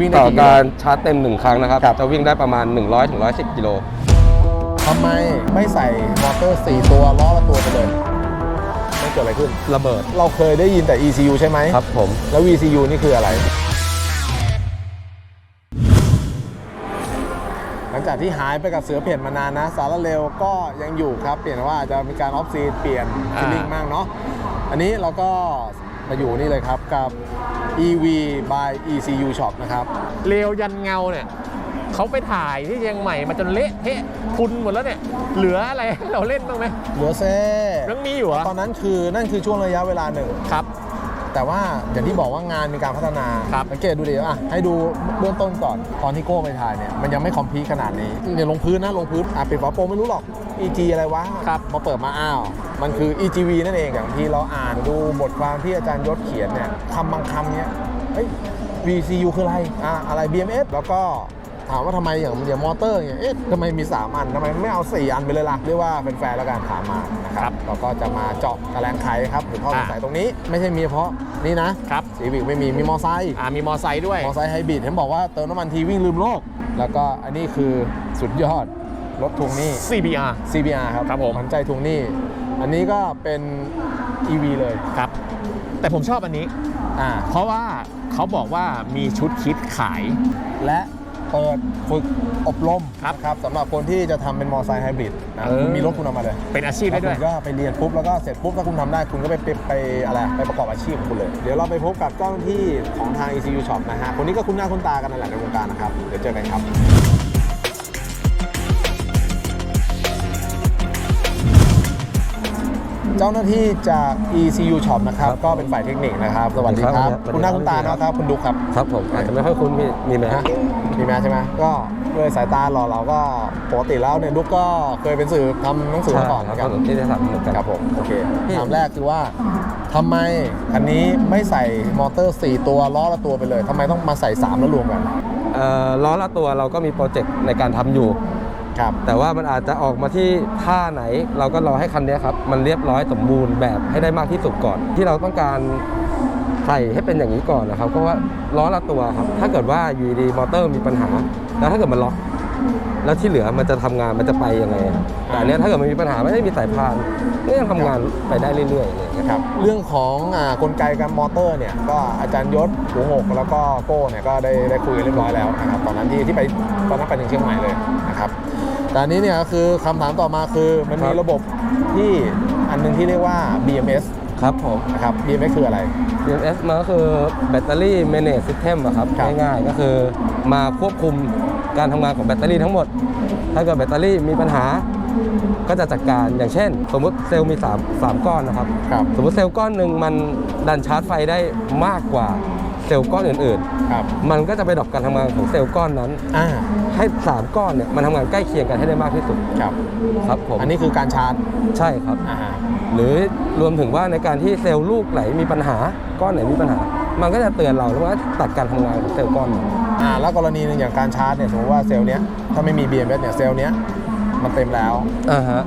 วิ่งได้ต่อกี่กิโล การชาร์จเต็มหนึ่งครั้งนะครับ ครับ จะวิ่งได้ประมาณ 100ถึง110 กิโล ทำไมไม่ใส่มอเตอร์ 4 ตัวล้อละตัวไปเลยไม่เกิดอะไรขึ้น ระเบิดเราเคยได้ยินแต่ ECU ใช่ไหมครับผม แล้ว VCU นี่คืออะไร หลังจากที่หายไปกับเสือเพ่นมานานนะ สารเร็วก็ยังอยู่ครับ เปลี่ยนว่าอาจจะมีการออฟซีเปลี่ยนอ่า ฟิลลิ่งมากเนาะอันนี้เราก็ มาอยู่นี่เลยครับกับ EV by ECU Shop นะครับเรียวยันเงาเนี่ยเขาไปถ่ายที่เชียงใหม่มาจนเละเทะพุนหมดแล้วเนี่ย เหลืออะไรให้เราเล่นบ้างไหมเหลือเซ่ยังมีอยู่เหรอตอนนั้นคือนั่นคือช่วงระยะเวลาหนึ่งครับ แต่ว่าอย่างที่บอกว่างานมีการพัฒนาครับสังเกตดูดิอะให้ดูเบื้องต้นก่อนตอนที่โก้ไปถ่ายเนี่ยมันยังไม่คอมพลีทขนาดนี้เนี่ยลงพื้นนะลงพื้นอะปิดฝาโปรงไม่รู้หรอก EG อะไรวะครับมาเปิดมาอ้าว มันคือ EGV นั่นเองอย่างที่เราอ่านดูบทความที่อาจารย์ยศเขียนเนี่ยคำบางคำเนี่ยเฮ้ย VCU คืออะไรอะอะไร BMS แล้วก็ถามว่าทำไมอย่างอย่างมอเตอร์เนี่ยเอ๊ะทำไมมี 3 อันทำไมไม่เอา 4 อันไปเลยล่ะเรียกว่าเป็นแฟนๆแล้วกันถามมานะครับเราก็จะมาเจาะตะแลงไขครับหรือข้อสงสัยตรงนี้ ไม่ใช่มีเฉพาะนี่นะครับซีวิกไม่มีมีมอไซค์อ่ามีมอไซค์ด้วยมอไซค์ไฮบริดเห็นบอกว่าเติมน้ำมันทีวิ่งลืมโลก แล้วก็อันนี้คือสุดยอด รถทวงหนี้ CBR CBR ครับครับผมขวัญใจทวงหนี้ อันนี้ก็เป็น EV เลยครับ แต่ผมชอบอันนี้ อ่าเพราะว่าเขาบอกว่ามีชุดคิดขาย และเปิดฝึกอบรมครับนะครับสำหรับคนที่จะทำเป็นมอไซค์ไฮบริดนะเออ คุณมีรถคุณเอามาเลยเป็นอาชีพได้ด้วยแล้วคุณก็ไปเรียนปุ๊บแล้วก็เสร็จปุ๊บถ้าคุณทำได้คุณก็ไปไปไปอะไรไปประกอบอาชีพของคุณเลย เดี๋ยวเราไปพบกับเจ้าหน้าที่ของทาง ECU Shop นะฮะคนนี้ก็คุ้นหน้าคุ้นตากันนั่นแหละในวงการนะครับเดี๋ยวเจอกันครับ เจ้าหน้าที่จาก ECU Shop นะครับก็เป็นฝ่ายเทคนิคนะครับ สวัสดีครับครับ คุณหน้าคุณตาเนาะครับคุณดุกครับครับผมอาจจะไม่ค่อยคุ้นมีมีไหมฮะมีไหมใช่ไหมก็ด้วยสายตาหล่อเราก็ปกติแล้วเนี่ยดุกก็เคยเป็นสื่อทำหนังสือมาก่อนเหมือนคกัรับนผมที่จะทำเหมือนกัน ครับผมโอเคคำถามแรกคือว่าทำไมคันนี้ไม่ใส่มอเตอร์ 4 ตัวล้อละตัวไปเลยทำไมต้องมาใส่ 3 แล้วรวมกัน เอ่อล้อละตัวเราก็มีโปรเจกต์ในการทำอยู่ ครับแต่ว่ามันอาจจะออกมาที่ท่าไหน เราก็รอให้คันนี้ครับมันเรียบร้อยสมบูรณ์แบบให้ได้มากที่สุดก่อน ที่เราต้องการใส่ให้เป็นอย่างนี้ก่อนนะครับ เพราะว่าล้อละตัวครับ ถ้าเกิดว่าอยู่ดีมอเตอร์มีปัญหา แล้วถ้าเกิดมันล็อก แล้วที่เหลือมันจะทำงานมันจะไปยังไงครับแต่อันเนี้ยถ้าเกิดมันมีปัญหาไม่ได้มีสายพานก็ยังทำงานไปได้เรื่อยๆอะไรอย่างเงี้ยครับเรื่องของอ่ากลไกการมอเตอร์เนี่ยก็อาจารย์ยศหูหกแล้วก็โก้เนี่ยก็ได้ได้คุยกันเรียบร้อยแล้วนะครับตอนนั้นที่ที่ไปตอนนั้นไปถึงเชียงใหม่เลยนะครับแต่อันนี้เนี่ยก็คือคำถามต่อมาคือมันมีระบบที่อันหนึงที่เรียกว่า BMS ครับผมนะครับ BMS คืออะไร BMS มันก็คือแบตเตอรี่ manage system อะครับครับ ง่ายๆ ก็คือมาควบคุมการทำงานของแบตเตอรี่ทั้งหมด ถ้าเกิดแบตเตอรี่มีปัญหาก็จะจัดการอย่างเช่น สมมุติเซลล์มี3 3ก้อนนะครับ ครับ สมมติเซลล์ก้อนหนึ่งมันดันชาร์จไฟได้มากกว่าเซลล์ก้อนอื่น ครับๆมันก็จะไปดรอปการทำงานของเซลล์ก้อนนั้น อ่าให้ 3 ก้อนเนี่ยมันทำงานใกล้เคียงกันให้ได้มากที่สุดครับครับผมอันนี้คือการชาร์จใช่ครับ อ่าฮะหรือรวมถึงว่าในการที่เซลล์ลูกไหลมีปัญหาก้อนไหนมีปัญหา มันก็จะเตือนเราแล้วว่าตัดการทำงานของเซลล์ก้อนนั้นอ่าแล้วกรณีหนึงอย่างการชาร์จเนี่ยสมมติว่าเซลล์เนี้ยถ้าไม่มี BMS เนี่ยเซลล์เนี้ยมันเต็มแล้ว อ่าฮะ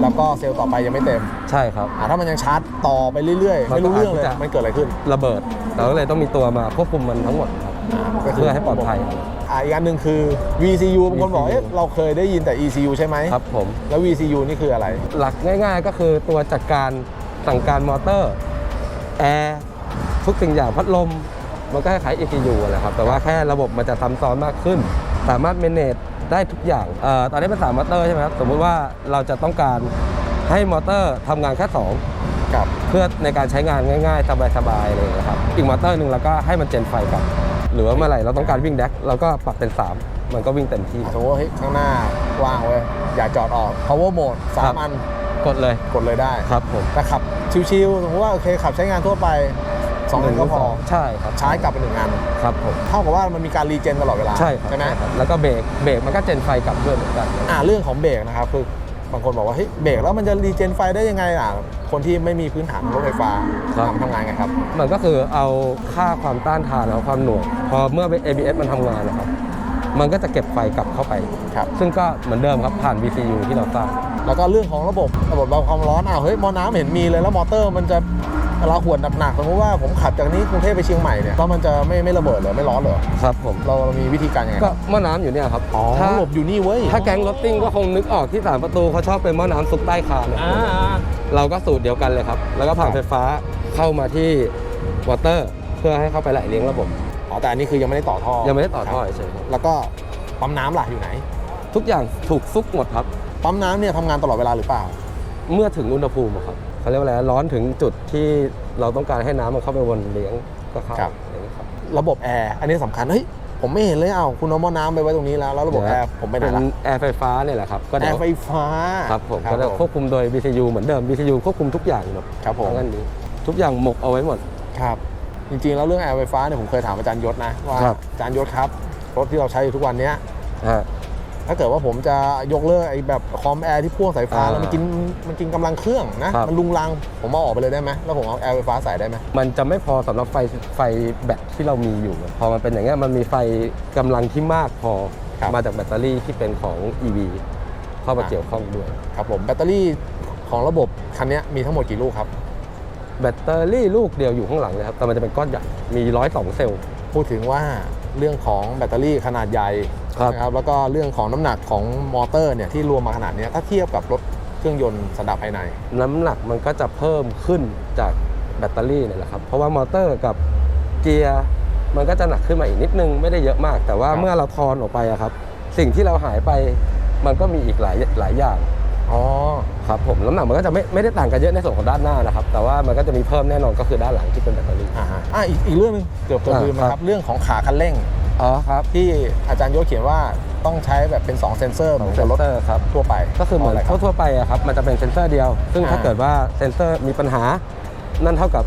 แล้วก็เซลล์ต่อไปยังไม่เต็มใช่ครับ อ่าถ้ามันยังชาร์จต่อไปเรื่อยๆมันก็ไม่รู้เรื่องเลยอาจจะมันเกิดอะไรขึ้น ระเบิดเราก็เลยต้องมีตัวมาควบคุมมันทั้งหมดครับอ่าก็คืเพื่อให้ปลอดภัยอ่าอีกอันหนึ่งคือ VCU บางคนบอก VCU เอ๊ะเราเคยได้ยินแต่ ECU ใช่ไหมครับผม แล้ว VCU นี่คืออะไร หลักง่าย ๆ ก็คือตัวจัดการสั่งการมอเตอร์แอร์ทุกสิ่งอย่างพัดลมมันก็คล้ายๆ ECU แหละครับแต่ว่าแค่ระบบมันจะซับซ้อนมากขึ้น สามารถ manage ได้ทุกอย่างเอ่อตอนนี้เป็นสามมอเตอร์ใช่ไหมครับ สมมุติว่าเราจะต้องการให้มอเตอร์ทำงานแค่2ครับเพื่อในการใช้งานง่ายๆ สบายๆอะไรอย่างเลยครับ อีกมอเตอร์หนึ่งเราก็ให้มันเจนไฟกลับ หรือว่าเมื่อไหร่เราต้องการวิ่งแดกเราก็ปรับเป็น 3 มันก็วิ่งเต็มที่สมมติว่าเฮ้ยข้างหน้าว่างเว้ยอยากจอดออก power mode สาครัมบอันกดเลยกดเลยได้ครับผมแต่ขับชิวๆสมมติว่าโอเคขับใช้งานทั่วไป สองอันก็พอใช่ครับชาร์จกลับไปหนึ่งอันครับผมเท่ากับว่ามันมีการรีเจนตลอดเวลาใช่ครับใช่ไหมครับแล้วก็เบรกเบรกมันก็เจนไฟกลับด้วยเหมือนกันอ่าเรื่องของเบรกนะครับคือบางคนบอกว่าเฮ้ยเบรกแล้วมันจะรีเจนไฟได้ยังไงอะคนที่ไม่มีพื้นฐานรถไฟฟ้าครับทำทำงานไงครับมันก็คือเอาค่าความต้านทานเอาความหน่วงพอเมื่อ ABS มันทำงานนะครับมันก็จะเก็บไฟกลับเข้าไปครับซึ่งก็เหมือนเดิมครับผ่าน VCU ที่เราสร้าง แล้วก็เรื่องของระบบระบบระบายความร้อนอ้าวเฮ้ยมอน้ำเห็นมีเลยแล้วมอเตอร์มันจะเวลาหวดหนักๆสมมติว่าผมขับจากนี้กรุงเทพไปเชียงใหม่เนี่ยแล้วมันจะไม่ไม่ระเบิดเหรอไม่ร้อนเหรอครับผมเราเรามีวิธีการยังไงก็หม้อน้ำอยู่เนี่ยครับอ๋อถ้าหลบอยู่นี่เว้ยถ้าแก๊งรถติ้งก็คงนึกออกที่สามประตูเขาชอบเป็นหม้อน้ำซุปใต้คานเนี่ยอ่าเราก็สูตรเดียวกันเลยครับ แล้วก็ผ่านไฟฟ้าเข้ามาที่วอเตอร์ เพื่อให้เข้าไปไหลเลี้ยงระบบอ๋อแต่อันนี้คือยังไม่ได้ต่อท่อยังไม่ได้ต่อท่อครับเฉยๆครับแล้วก็ปั๊มน้ำล่ะอยู่ไหน ทุกอย่างถูกซุกหมดครับ ปั๊มน้ำเนี่ยทำงานตลอดเวลาหรือเปล่า เมื่อถึงอุณหภูมิอะครับเขาเรียกว่าอะไรร้อนถึงจุดที่เราต้องการให้น้ำมันเข้าไปวนเลี้ยงก็เข้าครับ อย่างนี้ครับ ระบบแอร์อันนี้สำคัญเฮ้ยผมไม่เห็นเลยเอ้าคุณเอาหม้อน้ำไปไว้ตรงนี้แล้วแล้วระบบแอร์ผมไปไหนเป็นล่ะแอร์ไฟฟ้าเนี่ยแหละครับก็แอเดี๋ยวร์ไฟฟ้าครับผมคก็รับจะผมควบคุมโดย BCU เหมือนเดิม BCU ควบคุมทุกอย่างหมดครับผม ทั้งอันนี้ทุกอย่างหมกเอาไว้หมด ครับ จริงๆ แล้วเรื่องแอร์ไฟฟ้าเนี่ยผมเคยถามอาจารย์ยศนะว่าครับ อาจารย์ยศครับ รถที่เราใช้อยู่ทุกวันเนี้ยฮะ ถ้าเกิดว่าผมจะยกเลิกไอ้แบบคอมแอร์ที่พ่วงสายฟ้าอ่าแล้วมันกินมันกินกำลังเครื่องนะครับมันลุงลังผมเอาออกไปเลยได้ไหมแล้วผมเอาแอร์ไฟฟ้าใส่ได้ไหมมันจะไม่พอสำหรับไฟไฟแบตที่เรามีอยู่ พอมันเป็นอย่างเงี้ยมันมีไฟกำลังที่มากพอครับมาจากแบตเตอรี่ที่เป็นของ EV เข้ามาเกี่ยวข้องด้วยครับผมแบตเตอรี่ของระบบคันเนี้ยมีทั้งหมดกี่ลูกครับแบตเตอรี่ลูกเดียวอยู่ข้างหลังเลยครับแต่มันจะเป็นก้อนใหญ่มีร้อยสองเซลล์พูดถึงว่าเรื่องของแบตเตอรี่ขนาดใหญ่ครับ นะครับแล้วก็เรื่องของน้ำหนักของมอเตอร์เนี่ยที่รวมมาขนาดเนี้ยถ้าเทียบกับรถเครื่องยนต์สันดาปภายใน น้ำหนักมันก็จะเพิ่มขึ้นจากแบตเตอรี่เนี่ยแหละครับ เพราะว่ามอเตอร์กับเกียร์มันก็จะหนักขึ้นมาอีกนิดนึงไม่ได้เยอะมาก แต่ว่าครับเมื่อเราทอนออกไปอะครับ สิ่งที่เราหายไปมันก็มีอีกหลายหลายอย่างอ๋อครับผมน้ำหนักมันก็จะไม่ไม่ได้ต่างกันเยอะในส่วนของด้านหน้านะครับ แต่ว่ามันก็จะมีเพิ่มแน่นอนก็คือด้านหลังที่เป็นแบตเตอรี่อ่าฮะอะอีกอีกเรื่องหนึงเกือบจะอ่าลืมนะคครัรับบเรื่องของขาคันเร่ง อ๋อครับที่อาจารย์ยศเขียนว่าต้องใช้แบบเป็น 2 เซนเซอร์เหขมือองนกับรถเซนเซอร์ครับทั่วไปก็คือเหมือนพราะะไรรับทั่วๆไปอะครับมันจะเป็นเซนเซอร์เดียว ซึ่งอ่าถ้าเกิดว่าเซนเซอร์มีปัญหา นั่นเท่ากับ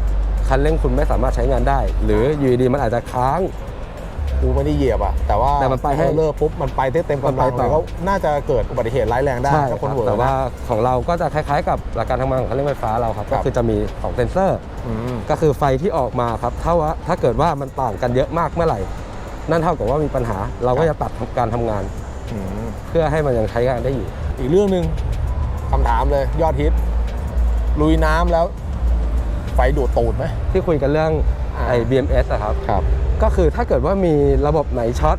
คันเร่งคุณไม่สามารถใช้งานได้ หรืออยู่ดีๆมันอาจจะค้างกูไม่ได้เหยียบอะแต่ว่าแต่มันไปให้เลิกปุ๊บมันไปได้เต็มกำลังมันไปต่เลอยก็น่าจะเกิดอุบัติเหตุร้ายแรงได้ใช่ถ้าคคนรับเวอร์แต่ว่านะของเราก็จะคล้ายๆ กับหลักการทำงานของคันเร่งไฟฟ้าเราครับครัก็บคือจะมีสองเซนเซอร์อืมก็คือไฟที่ออกมาครับถ้าว่าถ้าเกิดว่ามันต่างกันเยอะมากเมื่อไหร่ นั่นเท่ากับว่ามีปัญหาเราก็จะตัดการทำงาน อืมเพื่อให้มันยังใช้งานได้อยู่ อีกเรื่องหนึ่งคำถามเลย ยอดฮิต ลุยน้ำแล้ว ไฟดูดตูดไหม ที่คุยกันเรื่องอ่า ไอ้ BMS อะครับ ครับ ก็คือถ้าเกิดว่ามีระบบไหนช็อต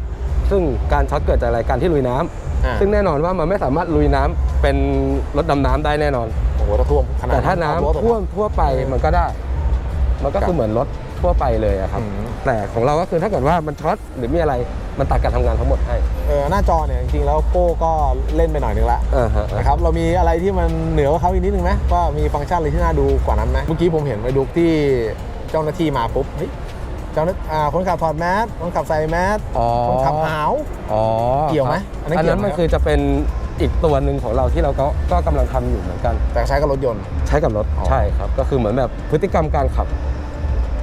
ซึ่งการช็อตเกิดจากอะไรการที่ลุยน้ำอ่า ซึ่งแน่นอนว่ามันไม่สามารถลุยน้ำเป็นรถดำน้ำได้แน่นอน โอ้โหถ้าท่วมขนาดแต่ถ้าน้ำเอรถอะท่วมทั่วไปมันก็ได้ มันก็ครัคือบเหมือนรถ ทั่วไปเลยอะครับอืมแต่ของเราก็คือถ้าเกิดว่ามันช็อตหรือมีอะไรมันตัดการทำงานทั้งหมดให้ เออหน้าจอเนี่ยจริงๆแล้วโก้ก็เล่นไปหน่อยนึงละอ่าฮะ นะครับเรามีอะไรที่มันเหนือกว่าเขาอีกนิดนึงไหมว่ามีฟังก์ชันอะไรที่น่าดูกว่านั้นไหมเมื่อกี้ผมเห็นไปดูที่เจ้าหน้าที่มาปุ๊บเฮ้ยเจ้าหน้าอ่าคนขับถอดแมสคนขับใส่แมสอ๋อ คนขับหาว อ๋อเกี่ยวไหมครับอันนั้นอันเกี่ยวนั้นไหม มันคือจะเป็นอีกตัวหนึ่งของเราที่เราก็ก็กำลังทำอยู่เหมือนกัน แต่ใช้กับรถยนต์ ใช้กับรถอ๋อ ใช่ครับ ก็คือเหมือนแบบพฤติกรรมการขับ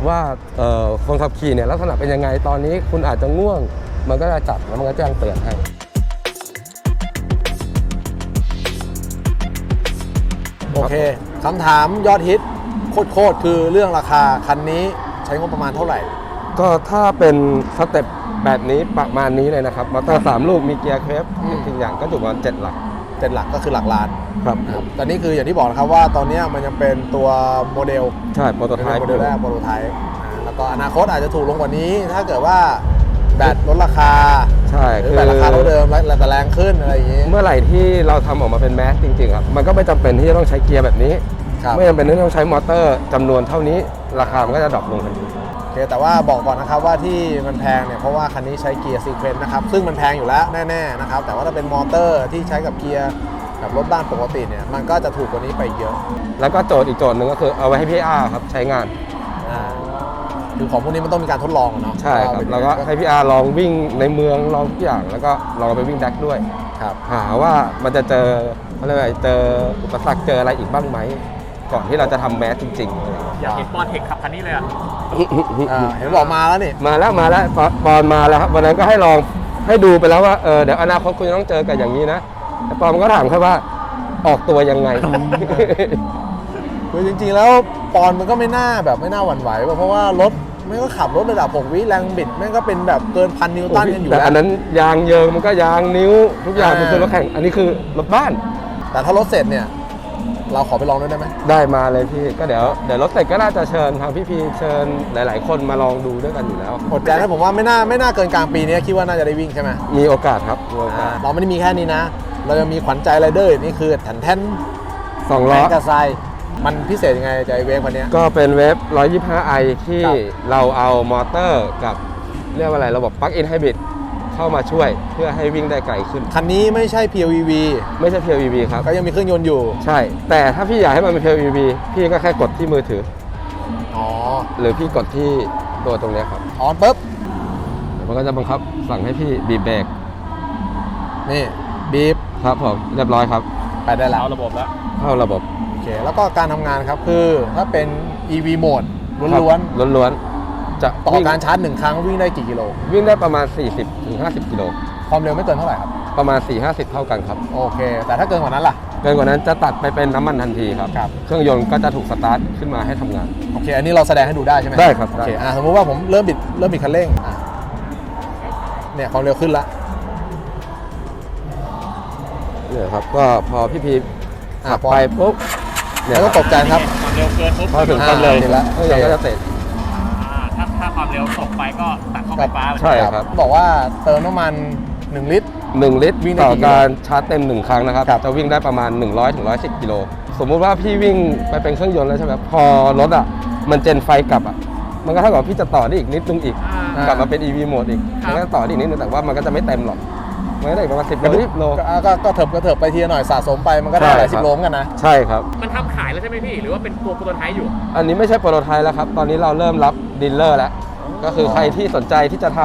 ว่าเอ่อคนขับขี่เนี่ยลักษณะเป็นยังไงตอนนี้คุณอาจจะง่วง มันก็จะจับแล้วมันก็แจ้งเตือนให้โอเคคำถามยอดฮิตโคตรๆคือเรื่องราคาคันนี้ใช้งบประมาณเท่าไหร่ ก็ถ้าเป็นสเต็ปแบบนี้ประมาณนี้เลยนะครับมอเตอร์สามลูกมีเกียร์เครฟอืมจริงๆอย่างก็อยู่ประมาณเจ็ดหลัก เป็นหลักก็คือหลักล้านครับนะครับตอนนี้คืออย่างที่บอกนะครับว่าตอนนี้มันยังเป็นตัวโมเดลใช่โปรโตเป็นไทป์โมเดลแรกโปรโตไทป์แล้วก็อนาคตอาจจะถูกลงกว่านี้ ถ้าเกิดว่าแบตลดราคาใช่หรือคือแบตราคาเท่าเดิมแล้วแต่แรงขึ้นอะไรอย่างนี้ เมื่อไหร่ที่เราทำออกมาเป็นแมสจริงๆครับมันก็ไม่จำเป็นที่จะต้องใช้เกียร์แบบนี้ ครับ ไม่จำเป็นที่ต้องใช้มอเตอร์จำนวนเท่านี้ ราคามันก็จะดรอปลงทันทีโอ เคแต่ว่าบอกก่อนนะครับว่าที่มันแพงเนี่ยเพราะว่าคันนี้ใช้เกียร์ซีเควนต์นะครับซึ่งมันแพงอยู่แล้วแน่ๆนะครับแต่ว่าถ้าเป็นมอเตอร์ที่ใช้กับเกียร์แบบรถบ้านปกติเนี่ยมันก็จะถูกกว่านี้ไปเยอะแล้วก็โจทย์อีกโจทย์หนึ่งก็คือเอาไว้ให้พี่อาร์ครับใช้งานอ่าคือของพวกนี้มันต้องมีการทดลองอะเนาะใช่ครับเป็นแล้วก็ให้พี่อาร์ลองวิ่งในเมืองลองทุกอย่าง แล้วก็ลองเอาไปวิ่งแดกด้วยครับหาว่ามันจะเจอเขาเรียกว่าเจออุปสรรคเจออะไรอีกบ้างไหม ก่อนที่เราจะทำแมสจริงๆอะไรอย่างเงี้ยอยากเห็นปอนเทคขับคันนี้เลยอะอ่าเห็นบอกมาแล้วนี่ มาแล้วมาแล้วปอปอนมาแล้วครับวันนั้นก็ให้ลองให้ดูไปแล้วว่าเออเดี๋ยวอนาคตคุณจะต้องเจอกับอย่างนี้นะแต่ปอนมันก็ถามแค่ว่าออกตัวยังไง คือจริงๆแล้วปอนมันก็ไม่น่าแบบไม่น่าหวั่นไหวว่ะเพราะว่ารถไม่ก็ขับรถระดับ 6 วิแรงบิดแม่งก็เป็นแบบเกินพันนิวตันกันอยู่แต่แล้วอันนั้นยางเยิงมันก็ยางนิ้ว ทุกอย่างอ่ามัมันคือรถแข่งอันนี้คือรถบ้าน แต่ถ้ารถเสร็จเนี่ย เราขอไปลองด้วยได้ไหมได้มาเลยพี่ก็เดี๋ยวเดี๋ยวรถเสร็จก็น่าจะเชิญทางพี่พีเชิญหลาย ๆ คนมาลองดูด้วยกันอยู่แล้ว อดใจนะผมว่าไม่น่าไม่น่าเกินกลางปีนี้คิดว่าน่าจะได้วิ่งใช่ไหมมีโอกาสครับมีโอกาอ่าสเราไม่ได้มีแค่นี้นะ เรายังมีขวัญใจไรเดอร์นี่คือแทนแทนสองแมล้อ งกระไซมันพิเศษยังไงใจเวฟวันเนี้ย ก็เป็นเวฟ 125i ที่ครับ เราเอามอเตอร์กับเรียกว่าอะไรระบบ Plug-in Hybrid เข้ามาช่วยเพื่อให้วิ่งได้ไกลขึ้น คันนี้ไม่ใช่ PLEV ไม่ใช่ PLEV ครับ ก็ยังมีเครื่องยนต์อยู่ ใช่ แต่ถ้าพี่อยากให้มันเป็น PLEV พี่ก็แค่กดที่มือถือ อ๋อ หรือพี่กดที่ตัวตรงเนี้ยครับออนปุ๊บเดี๋ยวมันก็จะบังคับสั่งให้พี่บีบเบรกนี่บีบครับผมเรียบร้อยครับ ไปได้แล้วเอาระบบแล้ว เข้าระบบโอเคแล้วก็การทำงานครับคือถ้าเป็น EV โหมดล้วนครับล้วนๆ จะๆต่อวิ่ง การชาร์จหนึ่งครั้งวิ่งได้กี่กิโล วิ่งได้ประมาณ 40ถึง50 กิโล ความเร็วไม่เกินเท่าไหร่ครับ ประมาณ 4-50 เท่ากันครับ โอเค แต่ถ้าเกินกว่านั้นล่ะ เกินกว่านั้นจะตัดไปเป็นน้ำมันทันทีครับ ครับ เครื่องยนต์ก็จะถูกสตาร์ทขึ้นมาให้ทำงาน โอเค อันนี้เราแสดงให้ดูได้ใช่ไหมได้ครับโอเคได้ อะสมมุติว่าผมเริ่มบิดเริ่มบิดคันเร่งอะเนี่ยความเร็วขึ้นละ เนี่ยครับ ก็พอพี่พีอะขับพอ ไปปุ๊บ เนี่ยแล้วก็ตกใจครับ ความเร็วเกินปุ๊บพอถึงอ่าปั๊บเลยเห็นละเครื่องยนต์ก็จะเตะอ่า ถ้าถ้าความเร็วตกไปก็ตัดเข้าไฟฟ้าใช่ครับ บอกว่าเติมน้ำมัน 1 ลิตร 1 ลิตรวิ่งได้ต่อกี่กิโลการชาร์จเต็ม 1 ครั้งนะครับ ครับ จะวิ่งได้ประมาณ 100ถึง110 กิโล สมมุติว่าพี่วิ่งไปเป็นเครื่องยนต์แล้วใช่ไหมพอรถอะ มันเจนไฟกลับอะ มันก็เท่ากับพี่จะต่อได้อีกนิดนึงอีก อ่ากลับมาเป็น EV โหมดอีก ครับ มันก็ต่อได้อีกนิดนึงแต่ว่ามันก็จะไม่เต็มหรอก มันก็ได้อีกประมาณ10โล20โลก็อะก็ก็เถิบก็เถิบไปทีละหน่อยสะสมไปมันก็ได้ใช่หลายสิครับบโลเหมือนกันนะ ใช่ครับ มันทำขายแล้วใช่ไหมพี่ หรือว่าเป็นตัวโปรโตไทป์อยู่ อันนี้ไม่ใช่โปรโตไทป์แล้วครับ ตอนนี้เราเริ่มรับดีลเลอร์แล้ว ก็คือใครที่สนใจที่จะท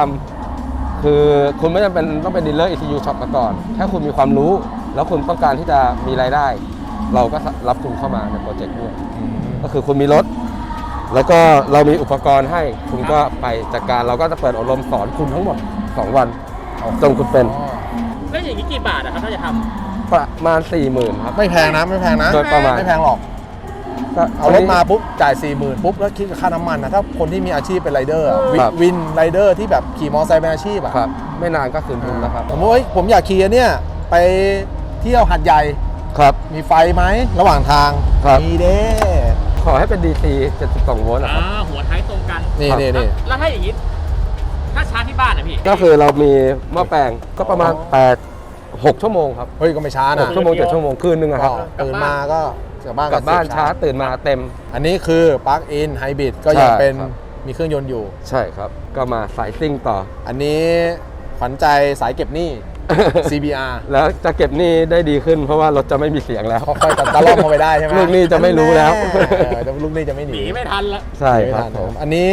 ำคือคุณไม่จำเป็นต้องเป็นดีลเลอร์ ECU Shop มาก่อน ถ้าคุณมีความรู้ แล้วคุณต้องการที่จะมีรายได้ เราก็รับคุณเข้ามาในโปรเจกต์ด้วย ก็คือคุณมีรถ แล้วก็เรามีอุปกรณ์ให้คุณก็ไปจัดการเราก็จะเปิดอบรมสอนคุณทั้งหมด 2 วันจนคุณเป็น อ๋อ แล้วอย่างนี้กี่บาทอะครับถ้าจะทประมาณ4 0,000ครับ ไม่แพงนะ ไม่แพงนะ โดยประมาณ ไม่แพงหรอก ก็เอารถมาปุ๊บ จ่าย 4 0,000ปุ๊บ แล้วคิดกับค่าน้ำมันนะถ้าคนที่มีอาชีพเป็นไรเดอร์อะวิครับ วินไรเดอร์ที่แบบขี่มอเตอร์ไซค์เป็นอาชีพอะครับ ไม่นานก็คืนทุนแล้วครับ สมมติว่าเฮ้ยผมอยากขี่อันเนี่ย ไปเที่ยวหัดใหญ่ ครับ มีไฟไหม ระหว่างทาง ครับ มีเด้ ขอให้เป็น DC 72 โวลต์ำนะครับ อ่าหัวท้ายตรงกัน นี่ครับนี่นี่ แล้วถ้าอย่างนี้ ถ้าชาร์จที่บ้านอะพี่ ก็คือเรามีหม้อแปลงก็ประมาณ8 6ชั่วโมงครับเฮ้ยก็ไม่ช้านะ6ชั่วโมง7ชั่วโมงคืนนึงอะคก็รับตื่นมาก็กลับบ้านกลับบ้านเสียชาร์จตื่นมาเต็ม อันนี้คือปลั๊กอินไฮบริดก็ยังใช่เป็นครับ มีเครื่องยนต์อยู่ ใช่ครับ ก็มาสายซิ่งต่อ อันนี้ขวัญใจสายเก็บหนี้ CBR แล้วจะเก็บหนี้ได้ดีขึ้น เพราะว่ารถจะไม่มีเสียงแล้ว ค่อยๆตัดตะล่อมเข้าไปได้ใช่ไหมลูกหนี้จะไม่รู้แล้ว เออแต่ลูกหนี้จะไม่หหนีนีไม่ทันละใช่ไม่ครับทันผมอันนี้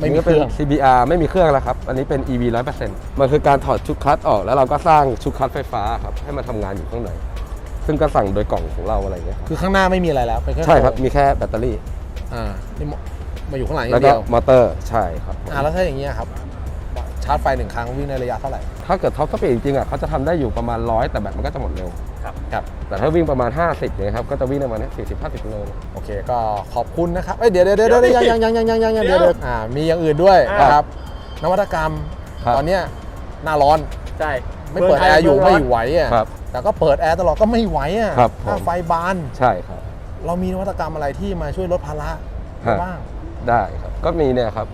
ไม่มีเครื่องนนี้ป็น CBR ไม่มีเครื่องแล้วครับ อันนี้เป็น EV 100%มันคือการถอดชุดคลัตช์ออก แล้วเราก็สร้างชุดคลัตช์ไฟฟ้าครับให้มันทำงานอยู่ข้างในซึ่งก็สั่งโดยกล่องของเราอะไรเงี้ยครับคือข้างหน้าไม่มีอะไรแล้วเป็นแค่ใช่ครับโงมีแค่แบตเตอรี่ อ่านี่มาอยู่ข้างหลังอแล้ย่าวงก็เดียวมอเตอร์ใช่ครับผม อ่าแล้วถ้าอย่างเงี้ยครับ ชาร์จไฟหนึ่งครั้งวิ่งในระยะเท่าไหร่ ถ้าเกิดท็อปสปีดจริงๆอะเขาจะทำได้อยู่ประมาณร้อยแต่แบตมันก็จะหมดเร็วครับ แต่ถ้าวิ่งประมาณ 50เนี่ยครับ ก็จะวิ่งประมาณสี่สิบห้าสิบกิโล โอเคก็ขอบคุณนะครับเอ้ยเดี๋ยวเดี๋ยวเดี๋ยวเดี๋ยวยังยังยังยังยังยังเดี๋ยวเดี๋ยวอ่ามีอย่างอื่นด้วยนะครับนวัตกรรมครับ ตอนเนี้ยหน้าร้อนใช่ไม่เปิดแอร์อยู่ไม่ไหวอะครับ แต่ก็เปิดแอร์ตลอดก็ไม่ไหวอะครับถ้าผมไฟบาน ใช่ครับ เรามีนวัตกรรมอะไรที่มาช่วยลดภาระฮะ บ้าง ได้ครับ ก็มีเนี่ยครับ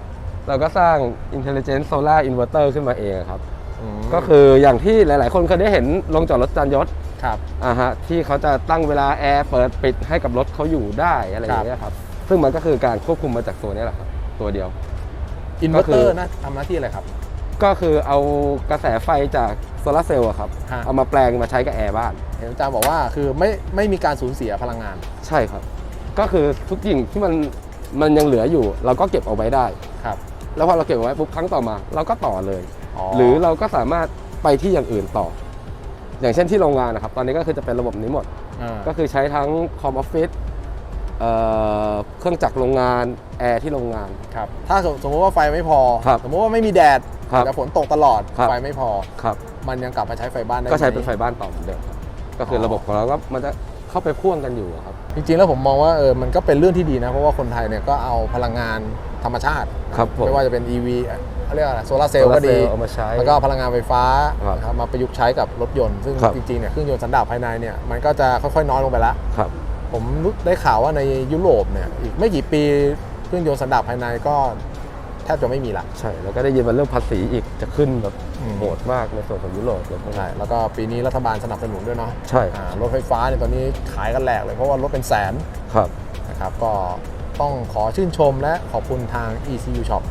เราก็สร้าง intelligent solar inverter ขึ้นมาเองครับ ก็คืออย่างที่หลาย ๆ คนเคยได้เห็นลงจอดรถจานยศครับอ่าฮะที่เขาจะตั้งเวลาแอร์เปิดปิดให้กับรถเขาอยู่ได้อะไรอย่างเงี้ยครับซึ่งมันก็คือการควบคุมมาจากตัวนี้แหละครับ ตัวเดียวอินเวอร์ก็คืเตออร์นะทำหน้าที่อะไรครับ ก็คือเอากระแสไฟจากโซลาร์เซลล์อะครับฮะเอามาแปลงมาใช้กับแอร์บ้าน เห็นอาจารย์บอกว่าคือไม่ไม่มีการสูญเสียพลังงาน ใช่ครับ ก็คือทุกสิ่งที่มันมันยังเหลืออยู่ เราก็เก็บเอาไว้ได้ครับ แล้วพอเราเก็บเอาไว้ปุ๊บครั้งต่อมา เราก็ต่อเลย หรือเราก็สามารถไปที่อย่างอื่นต่อ อย่างเช่นที่โรงงานนะครับ ตอนนี้ก็คือจะเป็นระบบนี้หมดาก็คือใช้ทั้งคอมออฟฟิศเอ่อเครื่องจักรโรงงานแอร์ที่โรงงานครับถ้าสมสมมติว่าไฟไม่พอครับสมมติว่าไม่มีแดดครับแต่ฝนตกตลอดครับไฟไม่พอครับมันยังกลับมาใช้ไฟบ้านได้ก็ใช้ไหมเป็นไฟบ้านต่อเหมือนเดิมครับก็คือระบบของเราก็มันจะ เข้าไปพ่วงกันอยู่อะครับ จริงๆแล้วผมมองว่าเออมันก็เป็นเรื่องที่ดีนะ เพราะว่าคนไทยเนี่ยก็เอาพลังงานธรรมชาติครับผมไม่ว่าจะเป็น EV เอ่อเขาเรียกอะไรโซลาร์เซลล์ก็ดี เอามาใช้ แล้วก็พลังงานไฟฟ้าครับนะครับมาประยุกต์ใช้กับรถยนต์ ซึ่งครับ จริงๆเนี่ยเครื่องยนต์สันดาปภายในเนี่ยมันก็จะค่อยๆน้อยลงไปแล้วครับ ผมรู้ได้ข่าวว่าในยุโรปเนี่ยอีกไม่กี่ปีเครื่องยนต์สันดาปภายในก็ แทบจะไม่มีละใช่แล้วก็ได้ยินมาเรื่องภาษีอีกจะขึ้นแบบอืมโหดมากในส่วนของยุโรปเลยใช่แล้วก็ปีนี้รัฐบาลสนับสนุนด้วยเนาะใช่อ่ารถไฟฟ้าเนี่ยตอนนี้ขายกันแหลกเลยเพราะว่ารถเป็นแสนครับนะครับก็ต้องขอชื่นชมและขอบคุณทาง ECU Shop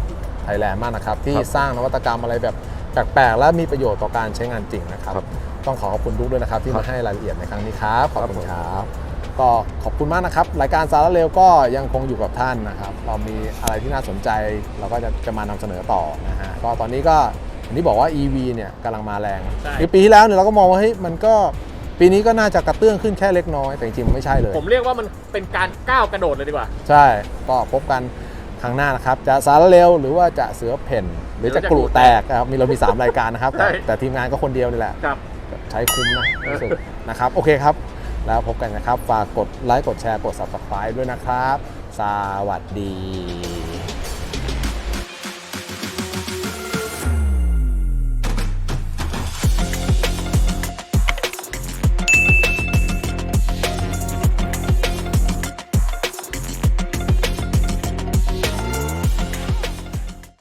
Thailand มากนะครับ ที่ครับสร้างนวัตกรรมอะไรแบบแปลกๆและมีประโยชน์ต่อการใช้งานจริงนะครับครับต้องขอขอบคุณดุ๊กด้วยนะครับ ที่ครัมาบให้รายละเอียดในครั้งนี้ครับ ขอบคุณครับผมครับ ก็ขอบคุณมากนะครับ รายการสาระเร็วก็ยังคงอยู่กับท่านนะครับ เรามีอะไรที่น่าสนใจเราก็จะจะมานำเสนอต่อนะฮะก็ตอนนี้ก็อย่างที่บอกว่า EV เนี่ยกำลังมาแรงใช่ คือปีที่แล้วเนี่ยเราก็มองว่าเฮ้ยมันก็ปีนี้ก็น่าจะกระเตื้องขึ้นแค่เล็กน้อยแต่จริงๆมันไม่ใช่เลย ผมเรียกว่ามันเป็นการก้าวกระโดดเลยดีกว่า ใช่ ก็พบกันครั้งหน้านะครับ จะสารเร็วหรือว่าจะเสือเพ่น หรือจะกรุแตกนะครับ มีเรามี 3 รายการนะครับ แต่ใช่ แต่ทีมงานก็คนเดียวนี่แหละ ครับ ใช้คุ้มนะรู้สึกนะครับ โอเคครับ แล้วพบกันนะครับ ฝากกดไลค์กดแชร์กด subscribe ด้วยนะครับ สวัสดี